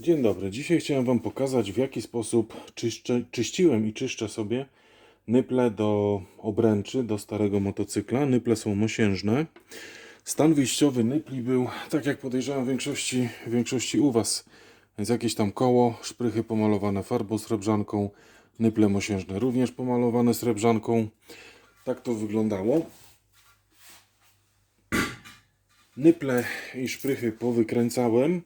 Dzień dobry. Dzisiaj chciałem Wam pokazać, w jaki sposób czyszczę, czyściłem i czyszczę sobie nyple do obręczy, do starego motocykla. Nyple są mosiężne. Stan wyjściowy nypli był, tak jak podejrzewam, większości, większości u Was. Więc jakieś tam koło, szprychy pomalowane farbą srebrzanką, nyple mosiężne również pomalowane srebrzanką. Tak to wyglądało. Nyple i szprychy powykręcałem.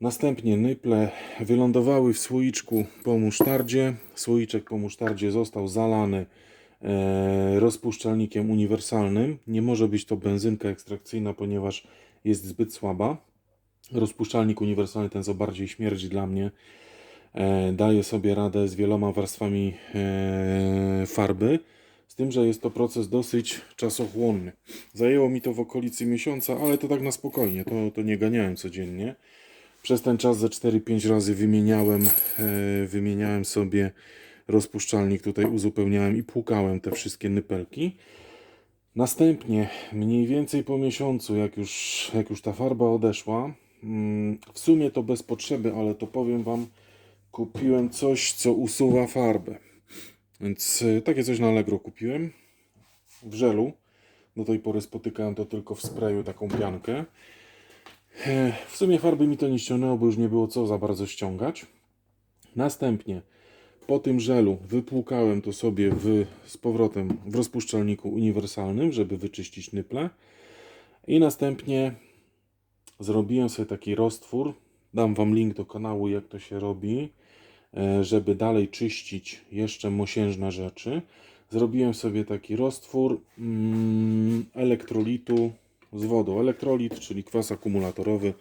Następnie nyple wylądowały w słoiczku po musztardzie. Słoiczek po musztardzie został zalany e, rozpuszczalnikiem uniwersalnym. Nie może być to benzynka ekstrakcyjna, ponieważ jest zbyt słaba. Rozpuszczalnik uniwersalny ten co bardziej śmierdzi dla mnie. E, daje sobie radę z wieloma warstwami e, farby. Z tym, że jest to proces dosyć czasochłonny. Zajęło mi to w okolicy miesiąca, ale to tak na spokojnie, to, to nie ganiałem codziennie. Przez ten czas ze 4-5 razy wymieniałem, e, wymieniałem sobie rozpuszczalnik, tutaj uzupełniałem i płukałem te wszystkie nypelki. Następnie, mniej więcej po miesiącu, jak już, jak już ta farba odeszła, mm, w sumie to bez potrzeby, ale to powiem Wam, kupiłem coś, co usuwa farbę. Więc e, takie coś na Allegro kupiłem w żelu. Do tej pory spotykałem to tylko w sprayu, taką piankę. W sumie farby mi to nie ściągnęło, bo już nie było co za bardzo ściągać. Następnie po tym żelu wypłukałem to sobie w, z powrotem w rozpuszczalniku uniwersalnym, żeby wyczyścić nyple. I następnie zrobiłem sobie taki roztwór. Dam Wam link do kanału, jak to się robi, e, żeby dalej czyścić jeszcze mosiężne rzeczy. Zrobiłem sobie taki roztwór mm, elektrolitu z wodą. Elektrolit, czyli kwas akumulatorowy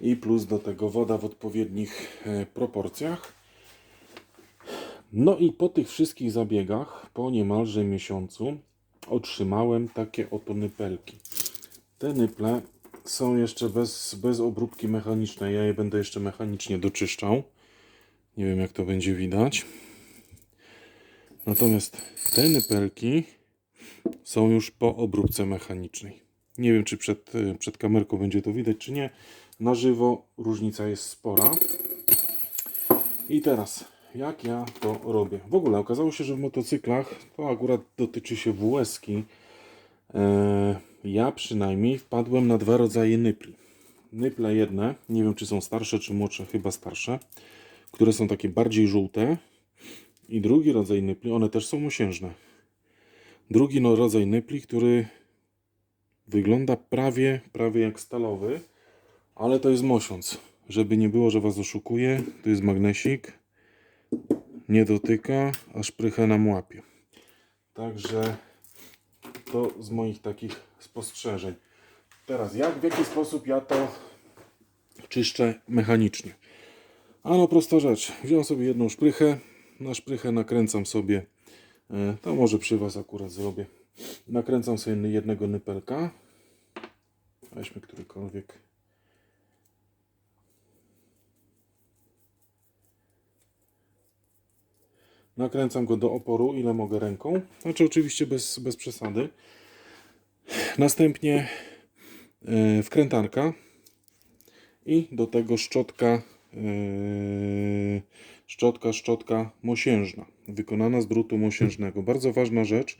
i plus do tego woda w odpowiednich e, proporcjach. No i po tych wszystkich zabiegach, po niemalże miesiącu, otrzymałem takie oto nypelki. Te nyple są jeszcze bez, bez obróbki mechanicznej. Ja je będę jeszcze mechanicznie doczyszczał. Nie wiem, jak to będzie widać. Natomiast te nypelki są już po obróbce mechanicznej. Nie wiem, czy przed, y, przed kamerką będzie to widać, czy nie. Na żywo różnica jest spora. I teraz, jak ja to robię? W ogóle okazało się, że w motocyklach, to akurat dotyczy się WS-ki, e, ja przynajmniej wpadłem na dwa rodzaje nypli. Nyple jedne, nie wiem czy są starsze czy młodsze, chyba starsze, które są takie bardziej żółte. I drugi rodzaj nypli, one też są mosiężne. Drugi no, rodzaj nypli, który wygląda prawie, prawie jak stalowy, ale to jest mosiąc. Żeby nie było, że Was oszukuje, to jest magnesik. Nie dotyka, a szprychę nam łapie. Także to z moich takich spostrzeżeń. Teraz, jak, w jaki sposób ja to czyszczę mechanicznie? Ano, prosta rzecz. Wziąłem sobie jedną szprychę. Na szprychę nakręcam sobie, e, to może przy Was akurat zrobię. Nakręcam sobie jednego nypelka. Weźmy którykolwiek. Nakręcam go do oporu, ile mogę ręką. Znaczy, oczywiście bez, bez przesady. Następnie e, wkrętanka i do tego szczotka, e, szczotka, szczotka mosiężna, wykonana z drutu mosiężnego. Bardzo ważna rzecz,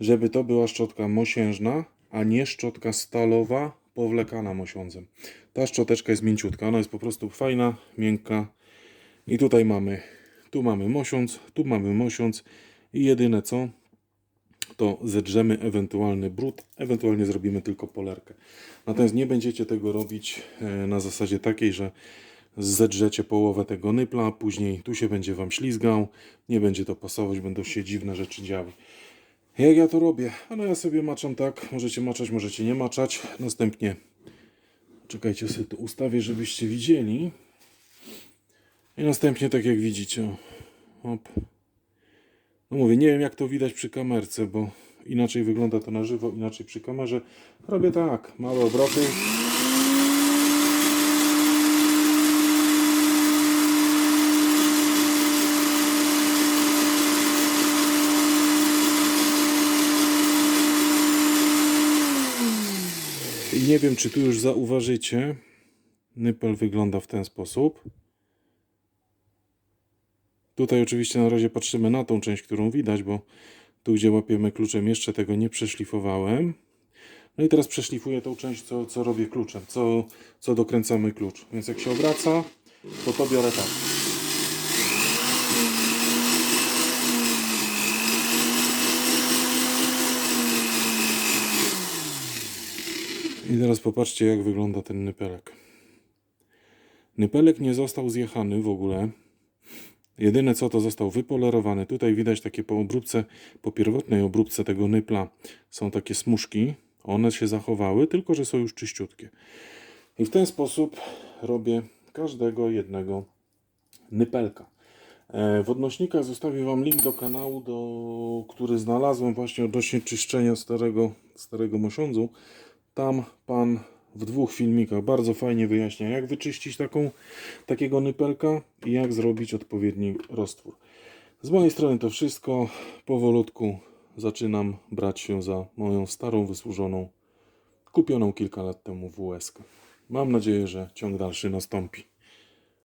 żeby to była szczotka mosiężna, a nie szczotka stalowa powlekana mosiądzem. Ta szczoteczka jest mięciutka, ona jest po prostu fajna, miękka. I tutaj mamy, tu mamy mosiąc, tu mamy mosiąc i jedyne co, to zedrzemy ewentualny brud, ewentualnie zrobimy tylko polerkę. Natomiast nie będziecie tego robić e, na zasadzie takiej, że zedrzecie połowę tego nypla, później tu się będzie Wam ślizgał, nie będzie to pasować, będą się dziwne rzeczy działy. Jak ja to robię? No ja sobie maczam tak, możecie maczać, możecie nie maczać. Następnie, czekajcie sobie to ustawię, żebyście widzieli. I następnie tak jak widzicie, hop. No mówię, nie wiem jak to widać przy kamerce, bo inaczej wygląda to na żywo, inaczej przy kamerze. Robię tak, małe obroty. I nie wiem, czy tu już zauważycie. Nypel wygląda w ten sposób. Tutaj oczywiście na razie patrzymy na tą część, którą widać, bo tu gdzie łapiemy kluczem jeszcze tego nie przeszlifowałem. No i teraz przeszlifuję tą część, co, co robię kluczem, co, co dokręcamy klucz. Więc jak się obraca, to to biorę tak. I teraz popatrzcie, jak wygląda ten nypelek. Nypelek nie został zjechany w ogóle. Jedyne co to został wypolerowany. Tutaj widać takie po obróbce, po pierwotnej obróbce tego nypla są takie smuszki. One się zachowały, tylko że są już czyściutkie. I w ten sposób robię każdego jednego nypelka. E, W odnośnikach zostawię Wam link do kanału, do, który znalazłem właśnie odnośnie czyszczenia starego, starego mosiądzu. Tam Pan w dwóch filmikach bardzo fajnie wyjaśnia, jak wyczyścić taką, takiego nypelka i jak zrobić odpowiedni roztwór. Z mojej strony to wszystko. Powolutku zaczynam brać się za moją starą, wysłużoną, kupioną kilka lat temu WS. -kę. Mam nadzieję, że ciąg dalszy nastąpi.